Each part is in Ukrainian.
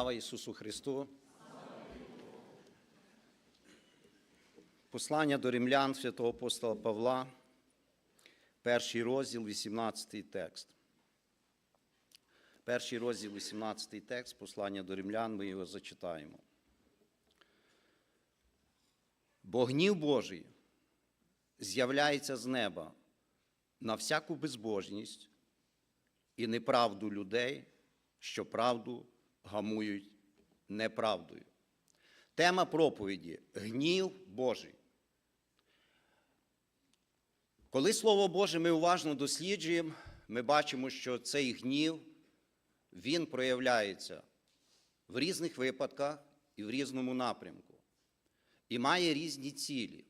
Слава Ісусу Христу! Послання до римлян святого апостола Павла, перший розділ, 18 текст. Перший розділ, 18 текст, послання до римлян, ми його зачитаємо. Бо гнів Божий з'являється з неба на всяку безбожність і неправду людей, що правду гамують неправдою. Тема проповіді гнів Божий. Коли Слово Боже ми уважно досліджуємо, ми бачимо, що цей гнів, він проявляється в різних випадках і в різному напрямку. І має різні цілі.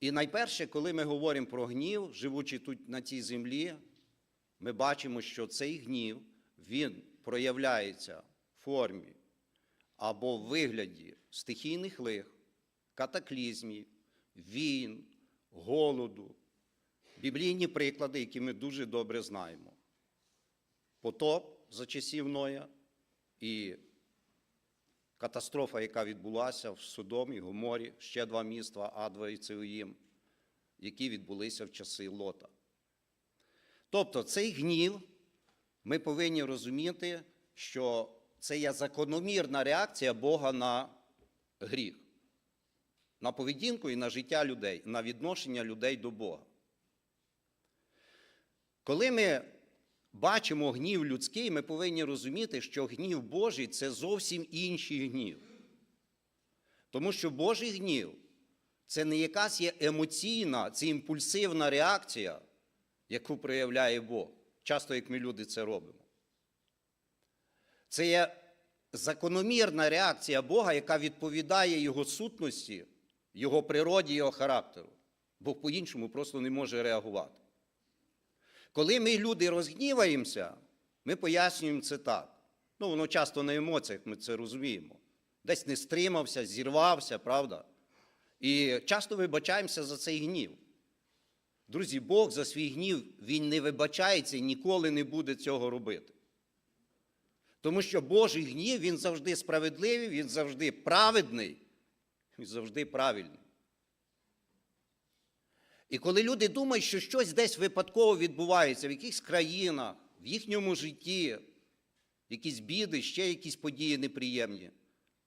І найперше, коли ми говоримо про гнів, живучи тут на цій землі, ми бачимо, що цей гнів, він проявляється в формі або в вигляді стихійних лих, катаклізмів, війн, голоду, біблійні приклади, які ми дуже добре знаємо. Потоп за часів Ноя і катастрофа, яка відбулася в Содомі, Гоморі, ще два міста, Адва і Цеуїм, які відбулися в часи Лота. Тобто цей гнів ми повинні розуміти, що це є закономірна реакція Бога на гріх, на поведінку і на життя людей, на відношення людей до Бога. Коли ми бачимо гнів людський, ми повинні розуміти, що гнів Божий це зовсім інший гнів. Тому що Божий гнів це не якась є емоційна, це імпульсивна реакція, яку проявляє Бог. Часто, як ми люди це робимо. Це є закономірна реакція Бога, яка відповідає Його сутності, Його природі, Його характеру. Бог по-іншому просто не може реагувати. Коли ми, люди, розгніваємося, ми пояснюємо це так. Ну, воно часто на емоціях ми це розуміємо. Десь не стримався, зірвався, правда? І часто вибачаємося за цей гнів. Друзі, Бог за свій гнів Він не вибачається і ніколи не буде цього робити. Тому що Божий гнів, він завжди справедливий, він завжди праведний, він завжди правильний. І коли люди думають, що щось десь випадково відбувається в якихось країнах, в їхньому житті, якісь біди, ще якісь події неприємні,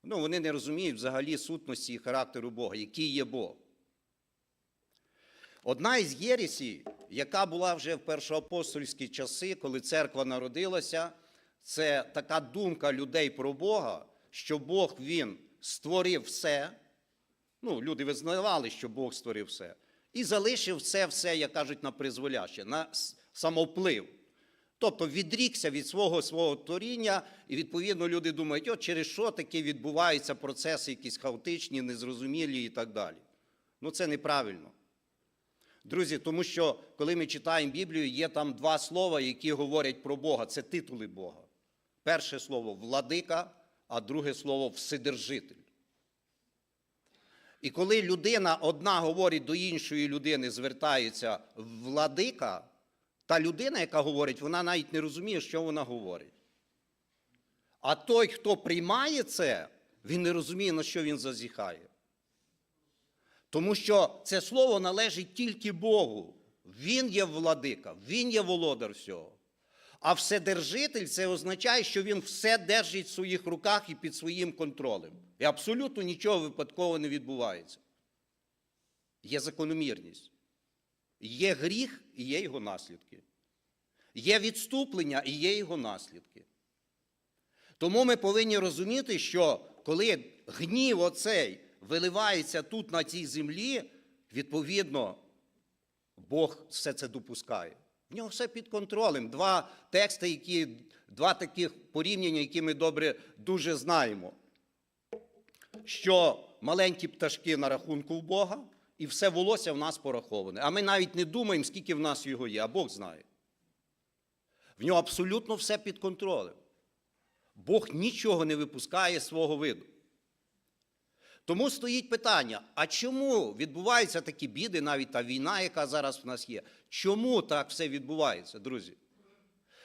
ну, вони не розуміють взагалі сутності і характеру Бога, який є Бог. Одна із єресій, яка була вже в першоапостольські часи, коли церква народилася, це така думка людей про Бога, що Бог Він створив все. Ну, люди визнавали, що Бог створив все. І залишив це все, як кажуть, на призволяще, на самовплив. Тобто відрікся від свого свого творіння, і відповідно люди думають, от через що такі відбуваються процеси, якісь хаотичні, незрозумілі і так далі. Ну це неправильно. Друзі, тому що коли ми читаємо Біблію, є там два слова, які говорять про Бога. Це титули Бога. Перше слово владика, а друге слово вседержитель. І коли людина одна говорить до іншої людини, звертається владика, та людина, яка говорить, вона навіть не розуміє, що вона говорить. А той, хто приймає це, він не розуміє, на що він зазіхає. Тому що це слово належить тільки Богу. Він є владика, він є володар всього. А вседержитель це означає, що він все держить в своїх руках і під своїм контролем. І абсолютно нічого випадково не відбувається. Є закономірність. Є гріх і є його наслідки. Є відступлення і є його наслідки. Тому ми повинні розуміти, що коли гнів оцей виливається тут, на цій землі, відповідно, Бог все це допускає. В нього все під контролем. Два тексти, які, два таких порівняння, які ми добре дуже знаємо. Що маленькі пташки на рахунку в Бога, і все волосся в нас пораховане. А ми навіть не думаємо, скільки в нас його є, а Бог знає. В нього абсолютно все під контролем. Бог нічого не випускає свого виду. Тому стоїть питання: а чому відбуваються такі біди, навіть та війна, яка зараз в нас є? Чому так все відбувається, друзі?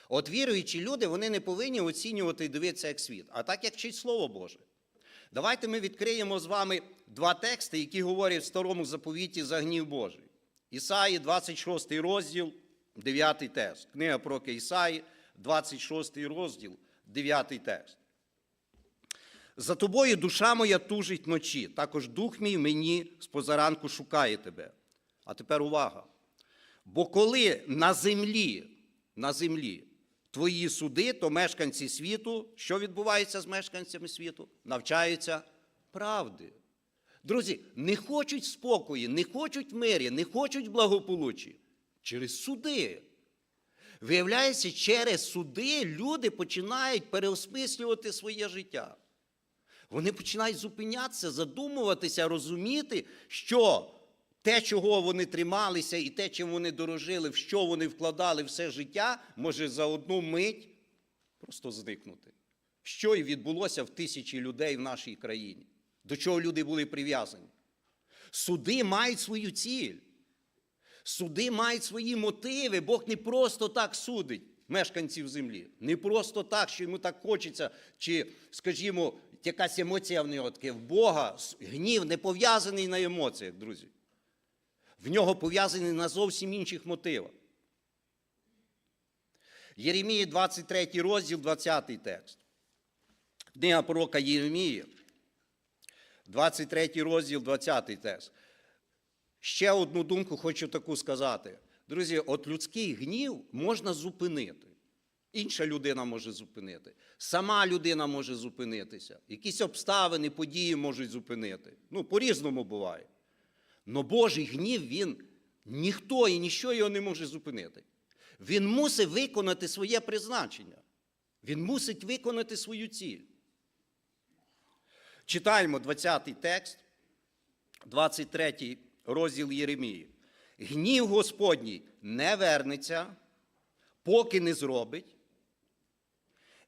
От віруючі люди, вони не повинні оцінювати і дивитися як світ, а так, як вчить Слово Боже. Давайте ми відкриємо з вами два тексти, які говорять в старому заповіті за гнів Божий. Ісаї, 26 розділ, 9 текст. Книга про Ісаї, 26 розділ, 9 текст. За тобою душа моя тужить вночі, також дух мій мені з позаранку шукає тебе. А тепер увага. Бо коли на землі, на землі твої суди, то мешканці світу, що відбувається з мешканцями світу? Навчаються правди. Друзі, не хочуть спокої, не хочуть мирі, не хочуть благополуччя. Через суди. Виявляється, через суди люди починають переосмислювати своє життя. Вони починають зупинятися, задумуватися, розуміти, що те, чого вони трималися, і те, чим вони дорожили, в що вони вкладали все життя, може за одну мить просто зникнути. Що і відбулося в тисячі людей в нашій країні, до чого люди були прив'язані. Суди мають свою ціль. Суди мають свої мотиви. Бог не просто так судить мешканців землі. Не просто так, що йому так хочеться, чи, скажімо, якась емоція в нього таке. В Бога гнів не пов'язаний на емоціях, друзі. В нього пов'язаний на зовсім інших мотивах. Єремії, 23 розділ, 20 текст. Книга пророка Єремії, 23 розділ, 20 текст. Ще одну думку хочу таку сказати. Друзі, от людський гнів можна зупинити. Інша людина може зупинити. Сама людина може зупинитися. Якісь обставини, події можуть зупинити. Ну, по-різному буває. Но Божий гнів, він ніхто і ніщо його не може зупинити. Він мусить виконати своє призначення. Він мусить виконати свою ціль. Читаємо 20-й текст, 23 розділ Єремії. Гнів Господній не вернеться, поки не зробить,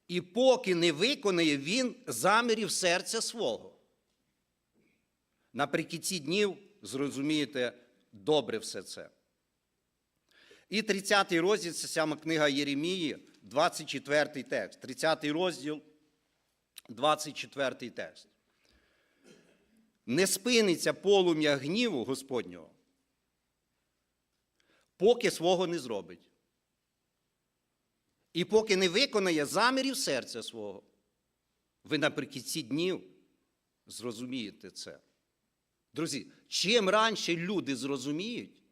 і поки не виконає він замірів серця свого. Наприкінці днів зрозумієте добре все це. І 30 розділ, це сама книга Єремії, 24 текст. 30 розділ, 24 текст. Не спиниться полум'я гніву Господнього, поки свого не зробить. І поки не виконає замірів серця свого, ви наприкінці днів зрозумієте це. Друзі, чим раніше люди зрозуміють,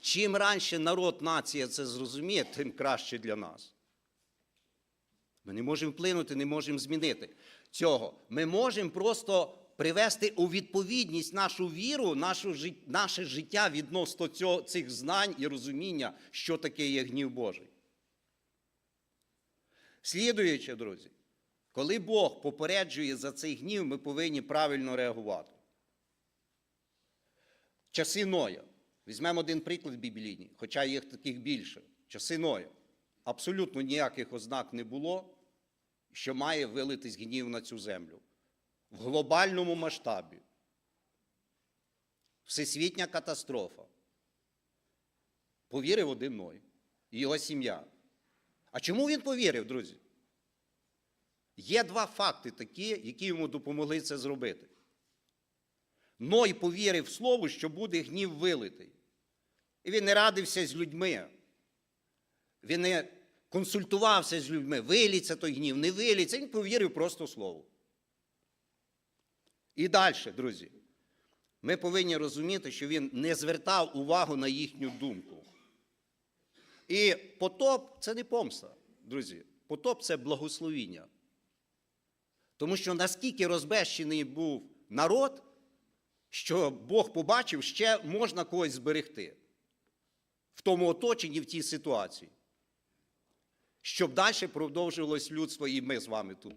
чим раніше народ, нація це зрозуміє, тим краще для нас. Ми не можемо вплинути, не можемо змінити цього. Ми можемо просто привести у відповідність нашу віру, нашу, наше життя відносно цього, цих знань і розуміння, що таке є гнів Божий. Слідуючи, друзі, коли Бог попереджує за цей гнів, ми повинні правильно реагувати. Часи Ноя. Візьмемо один приклад біблійний, хоча їх таких більше. Часи Ноя. Абсолютно ніяких ознак не було, що має вилитись гнів на цю землю. В глобальному масштабі. Всесвітня катастрофа. Повірив один Ной і його сім'я. А чому він повірив, друзі? Є два факти такі, які йому допомогли це зробити. Ной повірив слову, що буде гнів вилитий. І він не радився з людьми. Він не консультувався з людьми, виліться той гнів, не виліться. Він повірив просто слову. І далі, друзі, ми повинні розуміти, що він не звертав увагу на їхню думку. І потоп це не помста, друзі. Потоп це благословіння. Тому що наскільки розбещений був народ, що Бог побачив, ще можна когось зберегти в тому оточенні, в тій ситуації. Щоб далі продовжувалось людство, і ми з вами тут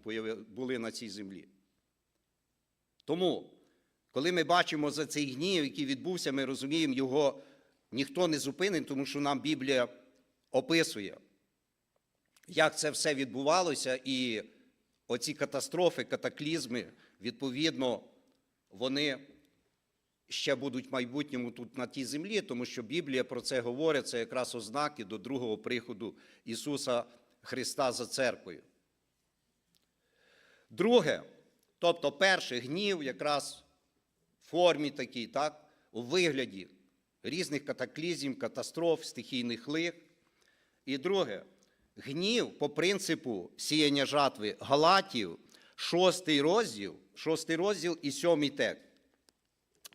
були на цій землі. Тому, коли ми бачимо за цей гнів, який відбувся, ми розуміємо, його ніхто не зупинить, тому що нам Біблія описує, як це все відбувалося, і оці катастрофи, катаклізми, відповідно, вони ще будуть в майбутньому тут на тій землі, тому що Біблія про це говорить, це якраз ознаки до другого приходу Ісуса Христа за церквою. Друге, тобто перший гнів якраз в формі такій, так, у вигляді різних катаклізмів, катастроф, стихійних лих. І друге, гнів по принципу сіяння жатви Галатів, шостий розділ, шостий розділ і сьомий текст.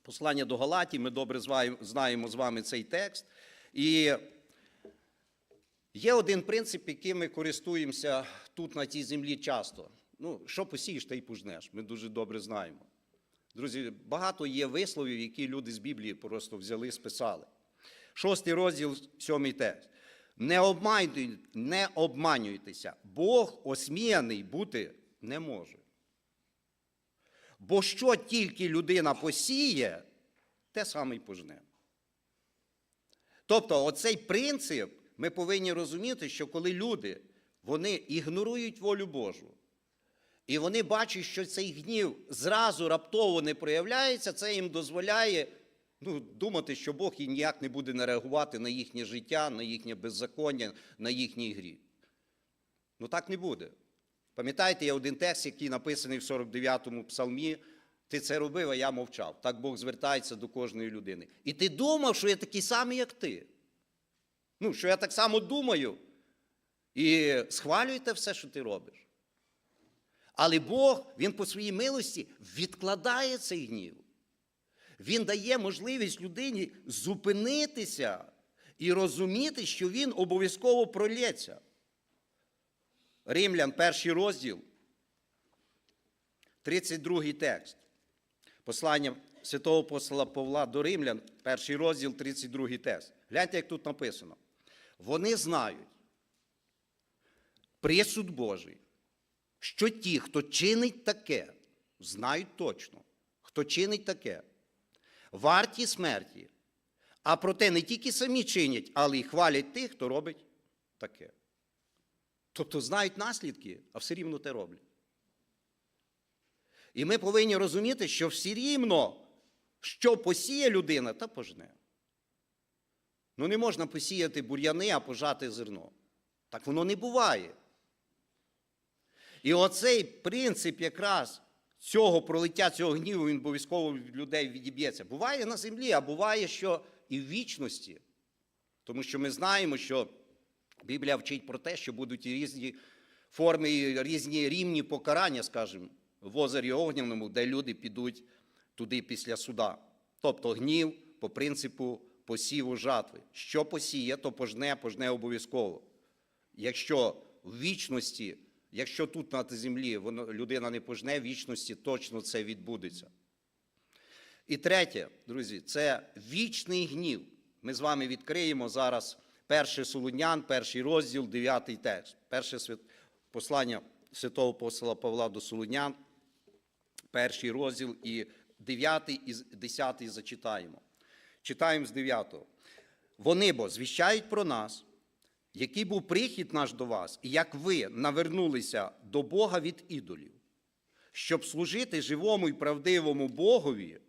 Послання до Галатів, ми добре знаємо з вами цей текст. І є один принцип, яким ми користуємося тут на цій землі часто. Ну, що посієш, те й пожнеш. Ми дуже добре знаємо. Друзі, багато є висловів, які люди з Біблії просто взяли, списали. Шостий розділ, сьомий текст. Не, обманюй- не обманюйтеся, Бог осміяний бути не може. Бо що тільки людина посіє, те саме й пожне. Тобто, оцей принцип ми повинні розуміти, що коли люди вони ігнорують волю Божу, і вони бачать, що цей гнів зразу раптово не проявляється, це їм дозволяє ну, думати, що Бог і ніяк не буде не реагувати на їхнє життя, на їхнє беззаконня, на їхній гріх. Ну так не буде. Пам'ятаєте, є один текст, який написаний в 49-му псалмі. Ти це робив, а я мовчав. Так Бог звертається до кожної людини. І ти думав, що я такий самий, як ти. Ну, що я так само думаю. І схвалюєте все, що ти робиш. Але Бог, Він по своїй милості відкладає цей гнів. Він дає можливість людині зупинитися і розуміти, що він обов'язково пролється. Римлян, перший розділ, 32 текст. Послання святого апостола Павла до Римлян, перший розділ, 32 текст. Гляньте, як тут написано. Вони знають присуд Божий, що ті, хто чинить таке, знають точно, хто чинить таке, варті смерті, а проте не тільки самі чинять, але й хвалять тих, хто робить таке. Тобто знають наслідки, а все рівно те роблять. І ми повинні розуміти, що все рівно, що посіє людина, та пожне. Ну не можна посіяти бур'яни, а пожати зерно. Так воно не буває. І оцей принцип якраз цього пролиття цього гніву, він обов'язково від людей відіб'ється. Буває на землі, а буває, що і в вічності. Тому що ми знаємо, що Біблія вчить про те, що будуть і різні форми, і різні рівні покарання, скажімо, в озері Огняному, де люди підуть туди після суда. Тобто гнів по принципу посіву жатви. Що посіє, то пожне, пожне обов'язково. Якщо в вічності, якщо тут на землі воно, людина не пожне, в вічності точно це відбудеться. І третє, друзі, це вічний гнів. Ми з вами відкриємо зараз перший Солунян, перший розділ, дев'ятий текст. Перше свят... послання святого апостола Павла до Солунян, перший розділ і дев'ятий і десятий зачитаємо. Читаємо з дев'ятого. Вони бо звіщають про нас, який був прихід наш до вас, і як ви навернулися до Бога від ідолів, щоб служити живому і правдивому Богові,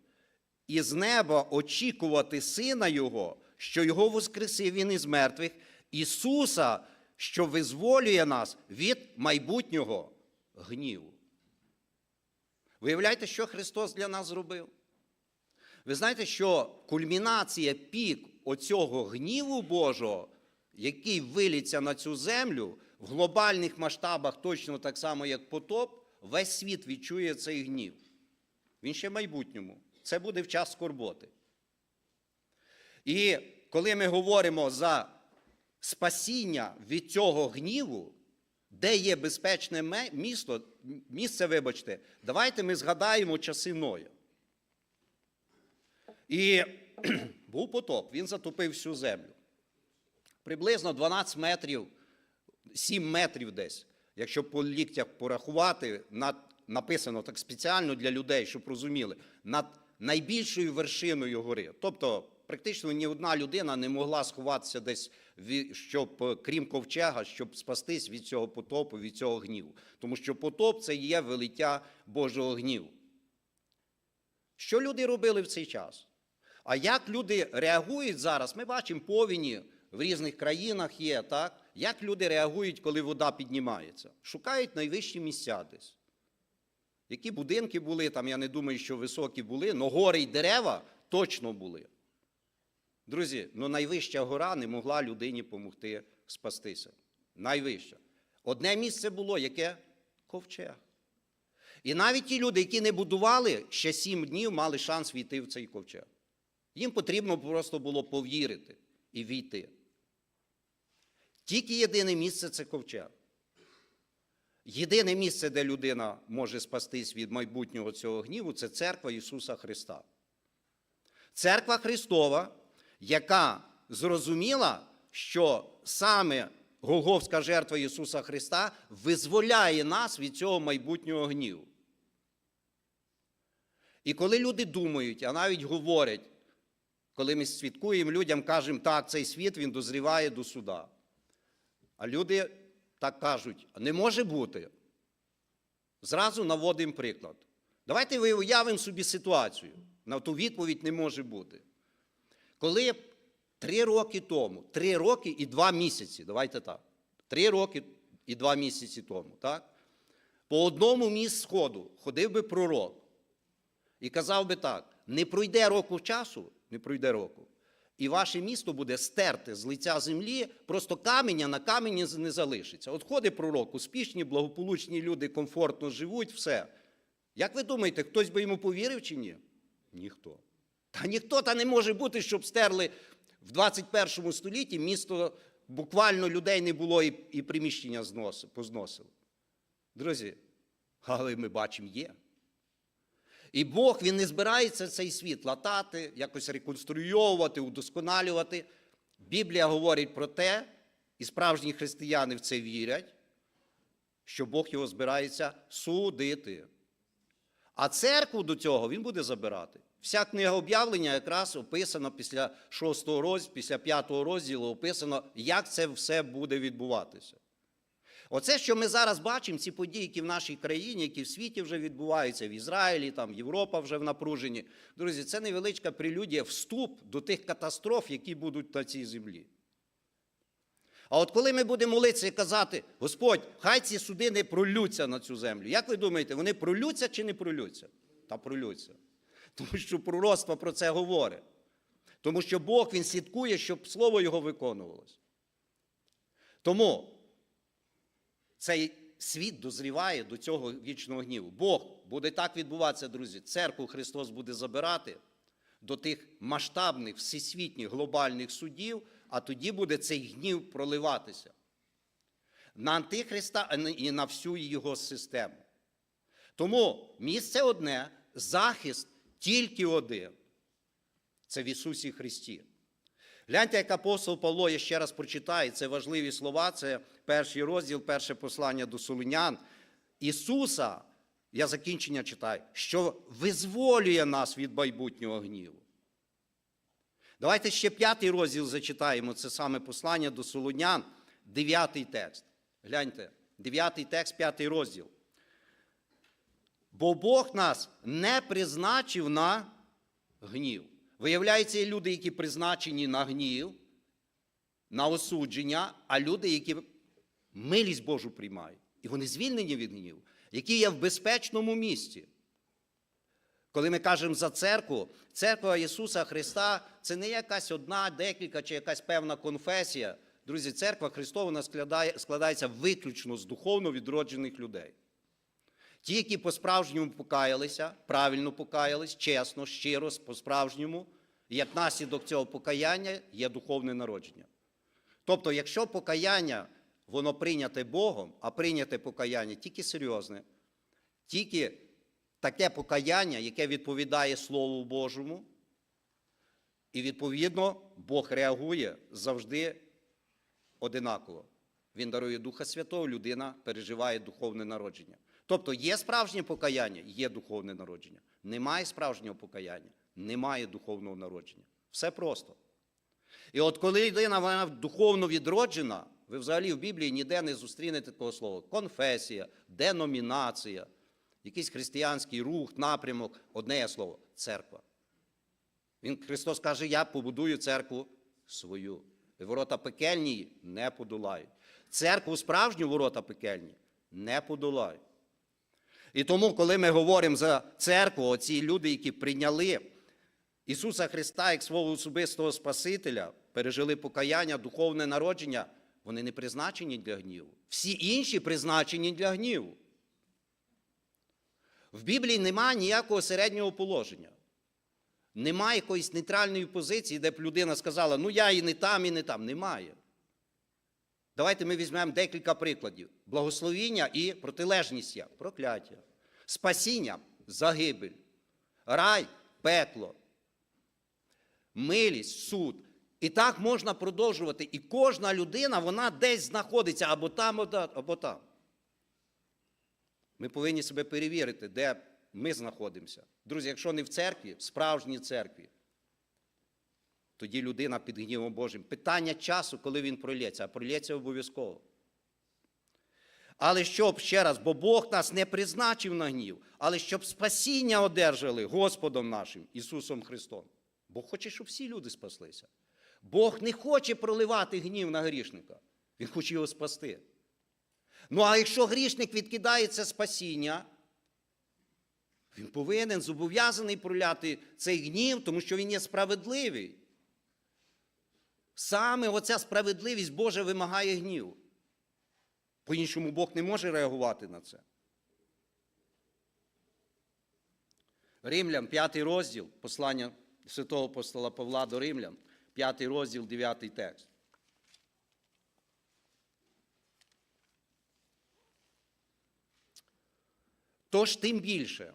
і з неба очікувати Сина Його, що Його воскресив Він із мертвих, Ісуса, що визволює нас від майбутнього гніву. Виявляєте, що Христос для нас зробив? Ви знаєте, що кульмінація пік оцього гніву Божого, який виліться на цю землю в глобальних масштабах, точно так само, як потоп, весь світ відчує цей гнів. Він ще в майбутньому. Це буде в час скорботи. І коли ми говоримо за спасіння від цього гніву, де є безпечне місто, місце, вибачте, давайте ми згадаємо часи Ноя. І був потоп, він затопив всю землю. Приблизно 12 метрів, 7 метрів десь. Якщо по ліктях порахувати, над, написано так спеціально для людей, щоб розуміли, над найбільшою вершиною гори. Тобто, практично ні одна людина не могла сховатися десь, щоб, крім ковчега, щоб спастись від цього потопу, від цього гніву. Тому що потоп це є велиття Божого гніву. Що люди робили в цей час? А як люди реагують зараз? Ми бачимо повіні в різних країнах є, так? як люди реагують, коли вода піднімається? Шукають найвищі місця десь. Які будинки були, там я не думаю, що високі були, але гори й дерева точно були. Друзі, ну найвища гора не могла людині допомогти спастися. Найвища. Одне місце було, яке ковчег. І навіть ті люди, які не будували, ще сім днів мали шанс війти в цей ковчег. Їм потрібно просто було повірити і війти. Тільки єдине місце це ковчег. Єдине місце, де людина може спастись від майбутнього цього гніву, це церква Ісуса Христа. Церква Христова, яка зрозуміла, що саме Голговська жертва Ісуса Христа визволяє нас від цього майбутнього гніву. І коли люди думають, а навіть говорять, коли ми свідкуємо людям, кажемо, так, цей світ він дозріває до суда. А люди так кажуть, не може бути. Зразу наводимо приклад. Давайте ви уявимо собі ситуацію. На ту відповідь не може бути. Коли три роки тому, три роки і два місяці, давайте так, три роки і два місяці тому, так? По одному місць сходу ходив би пророк і казав би так: не пройде року часу, не пройде року, і ваше місто буде стерте з лиця землі, просто каменя на камені не залишиться. От ходить пророк, успішні, благополучні люди комфортно живуть, все. Як ви думаєте, хтось би йому повірив чи ні? Ніхто. Та ніхто та не може бути, щоб стерли в 21 столітті місто буквально людей не було і, і приміщення зносили, позносили. Друзі, але ми бачимо є. І Бог він не збирається цей світ латати, якось реконструйовувати, удосконалювати. Біблія говорить про те, і справжні християни в це вірять, що Бог його збирається судити. А церкву до цього він буде забирати. Вся книга об'явлення якраз описано після 6 розділу, після 5 розділу описано, як це все буде відбуватися. Оце, що ми зараз бачимо, ці події, які в нашій країні, які в світі вже відбуваються, в Ізраїлі, там Європа вже в напруженні. Друзі, це невеличка прелюдія, вступ до тих катастроф, які будуть на цій землі. А от коли ми будемо молитися і казати, Господь, хай ці суди не пролються на цю землю. Як ви думаєте, вони пролються чи не пролються? Та пролються. Тому що пророцтво про це говорить. Тому що Бог він слідкує, щоб слово його виконувалось. Тому цей світ дозріває до цього вічного гніву. Бог буде так відбуватися, друзі. Церкву Христос буде забирати до тих масштабних, всесвітніх глобальних судів, а тоді буде цей гнів проливатися на Антихриста і на всю його систему. Тому місце одне, захист тільки один. Це в Ісусі Христі. Гляньте, як апостол Павло, я ще раз прочитаю, це важливі слова, це перший розділ, перше послання до Солонян. Ісуса, я закінчення читаю, що визволює нас від майбутнього гніву. Давайте ще п'ятий розділ зачитаємо, це саме послання до Солонян, дев'ятий текст. Гляньте, дев'ятий текст, п'ятий розділ. Бо Бог нас не призначив на гнів. Виявляється, є люди, які призначені на гнів, на осудження, а люди, які милість Божу приймають. І вони звільнені від гніву, які є в безпечному місці. Коли ми кажемо за церкву, церква Ісуса Христа це не якась одна, декілька чи якась певна конфесія. Друзі, церква Христова складає, складається виключно з духовно відроджених людей. Ті, які по-справжньому покаялися, правильно покаялись, чесно, щиро, по-справжньому, як наслідок цього покаяння є духовне народження. Тобто, якщо покаяння, воно прийняте Богом, а прийняте покаяння тільки серйозне, тільки таке покаяння, яке відповідає Слову Божому, і відповідно Бог реагує завжди одинаково. Він дарує Духа Святого, людина переживає духовне народження. Тобто є справжнє покаяння, є духовне народження. Немає справжнього покаяння, немає духовного народження. Все просто. І от коли людина вона духовно відроджена, ви взагалі в Біблії ніде не зустрінете такого слова. Конфесія, деномінація, якийсь християнський рух, напрямок, одне є слово церква. Він Христос каже: Я побудую церкву свою. І ворота пекельні не подолають. церкву справжню ворота пекельні не подолають. І тому, коли ми говоримо за церкву, оці люди, які прийняли Ісуса Христа як свого особистого Спасителя, пережили покаяння, духовне народження, вони не призначені для гніву. Всі інші призначені для гніву. В Біблії немає ніякого середнього положення. Немає якоїсь нейтральної позиції, де б людина сказала, ну я і не там, і не там. Немає. Давайте ми візьмемо декілька прикладів: благословіння і протилежність прокляття, спасіння загибель, рай, пекло, милість, суд. І так можна продовжувати. І кожна людина, вона десь знаходиться або там, або там. Ми повинні себе перевірити, де ми знаходимося. Друзі, якщо не в церкві, в справжній церкві, тоді людина під гнівом Божим. Питання часу, коли він пролється, а пролється обов'язково. Але щоб ще раз, бо Бог нас не призначив на гнів, але щоб спасіння одержали Господом нашим Ісусом Христом. Бог хоче, щоб всі люди спаслися. Бог не хоче проливати гнів на грішника. Він хоче його спасти. Ну, а якщо грішник відкидає це спасіння, він повинен зобов'язаний проляти цей гнів, тому що він є справедливий. Саме оця справедливість Божа вимагає гніву. По-іншому Бог не може реагувати на це. Римлян, п'ятий розділ, послання святого апостола Павла до Римлян, п'ятий розділ, дев'ятий текст. Тож тим більше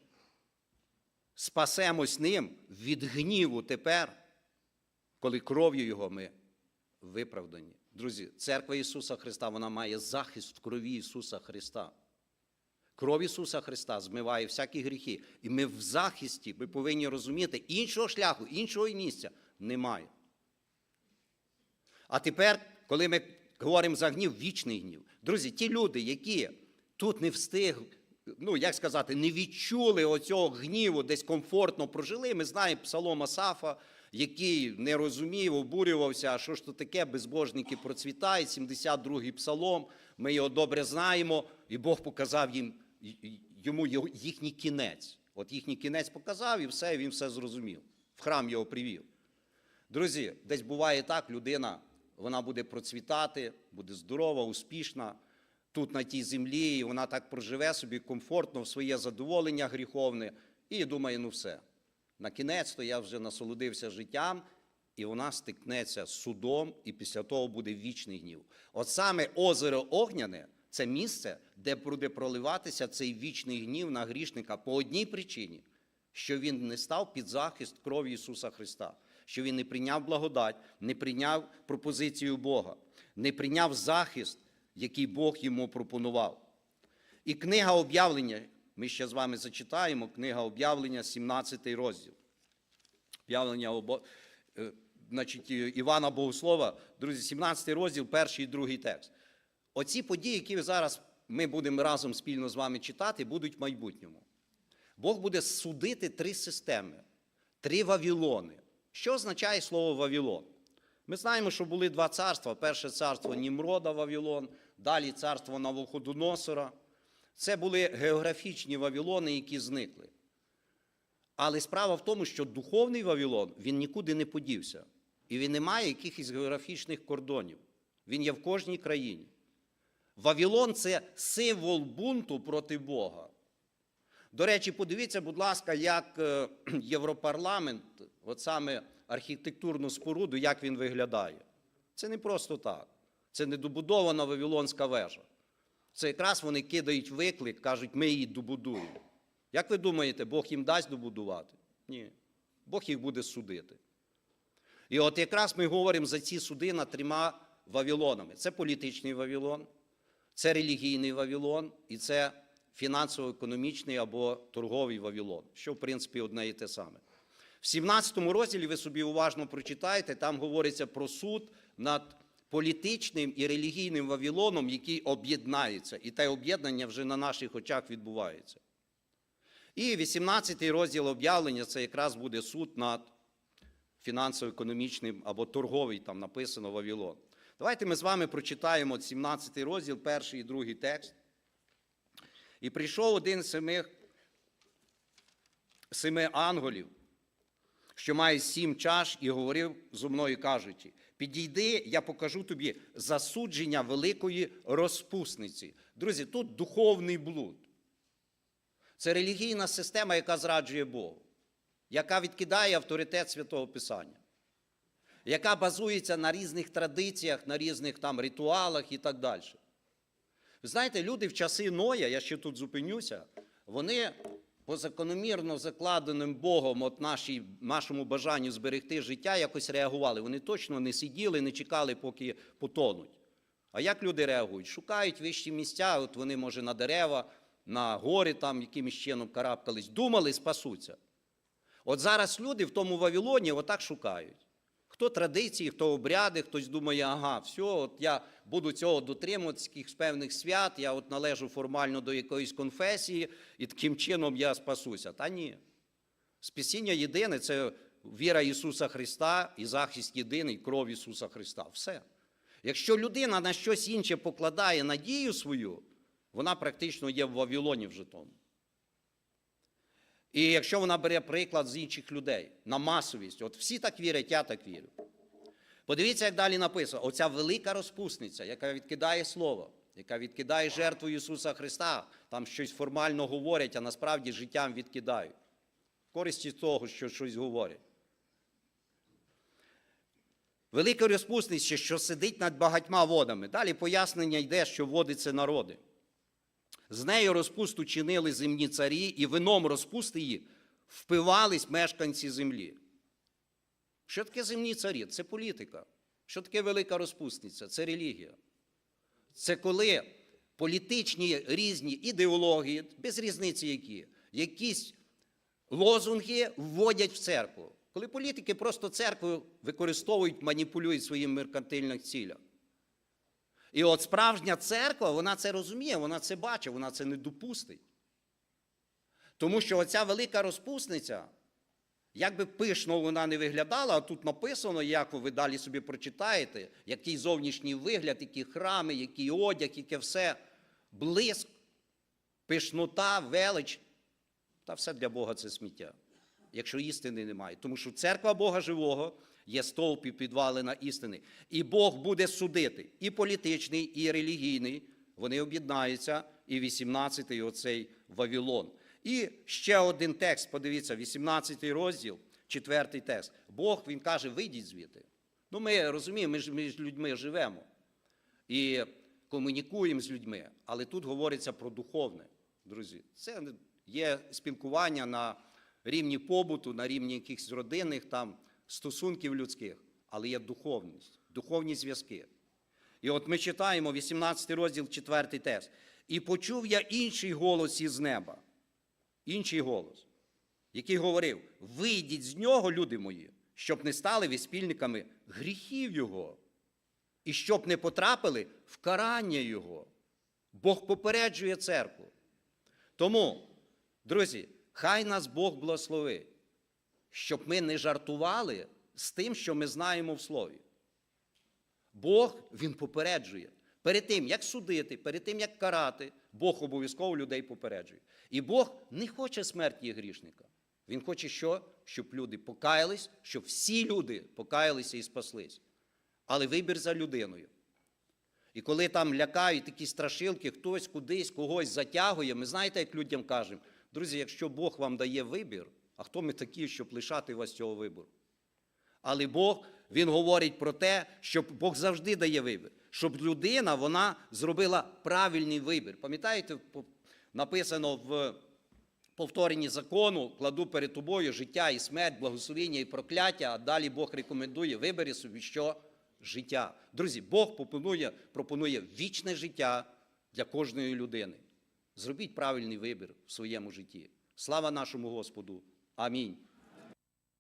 спасемось ним від гніву тепер, коли кров'ю Його ми виправдані. Друзі, церква Ісуса Христа вона має захист в крові Ісуса Христа. Кров Ісуса Христа змиває всякі гріхи. І ми в захисті, ми повинні розуміти, іншого шляху, іншого місця немає. А тепер, коли ми говоримо за гнів, вічний гнів. Друзі, ті люди, які тут не встигли, ну як сказати, не відчули оцього гніву, десь комфортно прожили. Ми знаємо псалом Асафа, який не розумів, обурювався, а що ж то таке, безбожники процвітають, 72-й псалом, ми його добре знаємо, і Бог показав їм йому їхній кінець. От їхній кінець показав і все, і він все зрозумів. В храм його привів. Друзі, десь буває так, людина вона буде процвітати, буде здорова, успішна тут на тій землі, і вона так проживе собі комфортно в своє задоволення гріховне, і думає, ну все. На кінець то я вже насолодився життям, і вона стикнеться з судом, і після того буде вічний гнів. От саме озеро Огняне це місце, де буде проливатися цей вічний гнів на грішника по одній причині, що він не став під захист крові Ісуса Христа, що він не прийняв благодать, не прийняв пропозицію Бога, не прийняв захист, який Бог йому пропонував. І книга об'явлення, ми ще з вами зачитаємо, книга об'явлення, 17 розділ. Об'явлення обо... е, значить, Івана Богослова, друзі, 17 розділ, перший і другий текст. Оці події, які зараз ми будемо разом спільно з вами читати, будуть в майбутньому. Бог буде судити три системи, три Вавилони. Що означає слово Вавилон? Ми знаємо, що були два царства. Перше царство Німрода Вавилон, далі царство Навуходоносора. Це були географічні Вавилони, які зникли. Але справа в тому, що духовний Вавилон він нікуди не подівся. І він не має якихось географічних кордонів. Він є в кожній країні. Вавилон це символ бунту проти Бога. До речі, подивіться, будь ласка, як е, Європарламент, от саме архітектурну споруду, як він виглядає. Це не просто так. Це не добудована Вавилонська вежа. Це якраз вони кидають виклик, кажуть, ми її добудуємо. Як ви думаєте, Бог їм дасть добудувати? Ні. Бог їх буде судити. І от якраз ми говоримо за ці суди над трьома Вавилонами. Це політичний Вавилон, це релігійний Вавилон і це фінансово-економічний або торговий Вавилон, що, в принципі, одне і те саме. В 17 розділі ви собі уважно прочитаєте, там говориться про суд над політичним і релігійним Вавилоном, який об'єднається. І те об'єднання вже на наших очах відбувається. І 18 розділ об'явлення це якраз буде суд над фінансово-економічним або торговий, там написано Вавилон. Давайте ми з вами прочитаємо 17 розділ, перший і другий текст. І прийшов один з семи, семи ангелів, що має сім чаш, і говорив зо мною, кажучи: підійди, я покажу тобі засудження великої розпусниці. Друзі, тут духовний блуд. Це релігійна система, яка зраджує Богу, яка відкидає авторитет Святого Писання, яка базується на різних традиціях, на різних там ритуалах і так далі. Ви знаєте, люди в часи Ноя, я ще тут зупинюся, вони по закономірно закладеним Богом, от нашій, нашому бажанню зберегти життя, якось реагували. Вони точно не сиділи, не чекали, поки потонуть. А як люди реагують? Шукають вищі місця, от вони, може, на дерева, на гори там якимось чином карабкались, думали, спасуться. От зараз люди в тому Вавилоні отак шукають. Хто традиції, хто обряди, хтось думає, ага, все, от я буду цього дотримуватися якихось певних свят, я от належу формально до якоїсь конфесії, і таким чином я спасуся. Та ні. Спасіння єдине це віра Ісуса Христа і захист єдиний кров Ісуса Христа. Все. Якщо людина на щось інше покладає надію свою, вона практично є в Вавилоні вже тому. І якщо вона бере приклад з інших людей на масовість, от всі так вірять, я так вірю. Подивіться, як далі написано: оця велика розпусниця, яка відкидає слово, яка відкидає жертву Ісуса Христа, там щось формально говорять, а насправді життям відкидають. В користі того, що щось говорять. Велика розпусниця, що сидить над багатьма водами. Далі пояснення йде, що водиться народи. З нею розпусту чинили земні царі, і вином розпусти її впивались мешканці землі. Що таке земні царі? Це політика. Що таке велика розпусниця? Це релігія. Це коли політичні різні ідеології, без різниці які, якісь лозунги вводять в церкву. Коли політики просто церкву використовують, маніпулюють своїм меркантильних цілях. І от справжня церква, вона це розуміє, вона це бачить, вона це не допустить. Тому що оця велика розпусниця, як би пишно вона не виглядала, а тут написано, як ви далі собі прочитаєте, який зовнішній вигляд, які храми, який одяг, яке все, блиск, пишнота, велич. Та все для Бога це сміття, якщо істини немає. Тому що церква Бога живого є стовп і підвалина істини. І Бог буде судити і політичний, і релігійний. Вони об'єднаються, і 18-й оцей Вавилон. І ще один текст, подивіться, 18-й розділ, 4 текст. Бог він каже: вийдіть звідти. Ну, ми розуміємо, ми ж ми ж людьми живемо і комунікуємо з людьми, але тут говориться про духовне, друзі. Це є спілкування на рівні побуту, на рівні якихось родинних там стосунків людських, але є духовність, духовні зв'язки. І от ми читаємо 18 розділ, 4 текст. І почув я інший голос із неба, інший голос, який говорив: вийдіть з нього, люди мої, щоб не стали ви спільниками гріхів Його, і щоб не потрапили в карання Його. Бог попереджує церкву. Тому, друзі, хай нас Бог благословить, щоб ми не жартували з тим, що ми знаємо в Слові. Бог Він попереджує. Перед тим, як судити, перед тим, як карати, Бог обов'язково людей попереджує. І Бог не хоче смерті грішника. Він хоче що? Щоб люди покаялись, щоб всі люди покаялися і спаслись. Але вибір за людиною. І коли там лякають такі страшилки, хтось кудись когось затягує, ми знаєте, як людям кажемо, друзі, якщо Бог вам дає вибір, а хто ми такі, щоб лишати вас цього вибору? Але Бог, Він говорить про те, що Бог завжди дає вибір, щоб людина вона зробила правильний вибір. Пам'ятаєте, написано в повторенні закону: кладу перед тобою життя і смерть, благословіння і прокляття, а далі Бог рекомендує вибери собі що? Життя. Друзі, Бог пропонує, пропонує вічне життя для кожної людини. Зробіть правильний вибір в своєму житті. Слава нашому Господу! Амінь.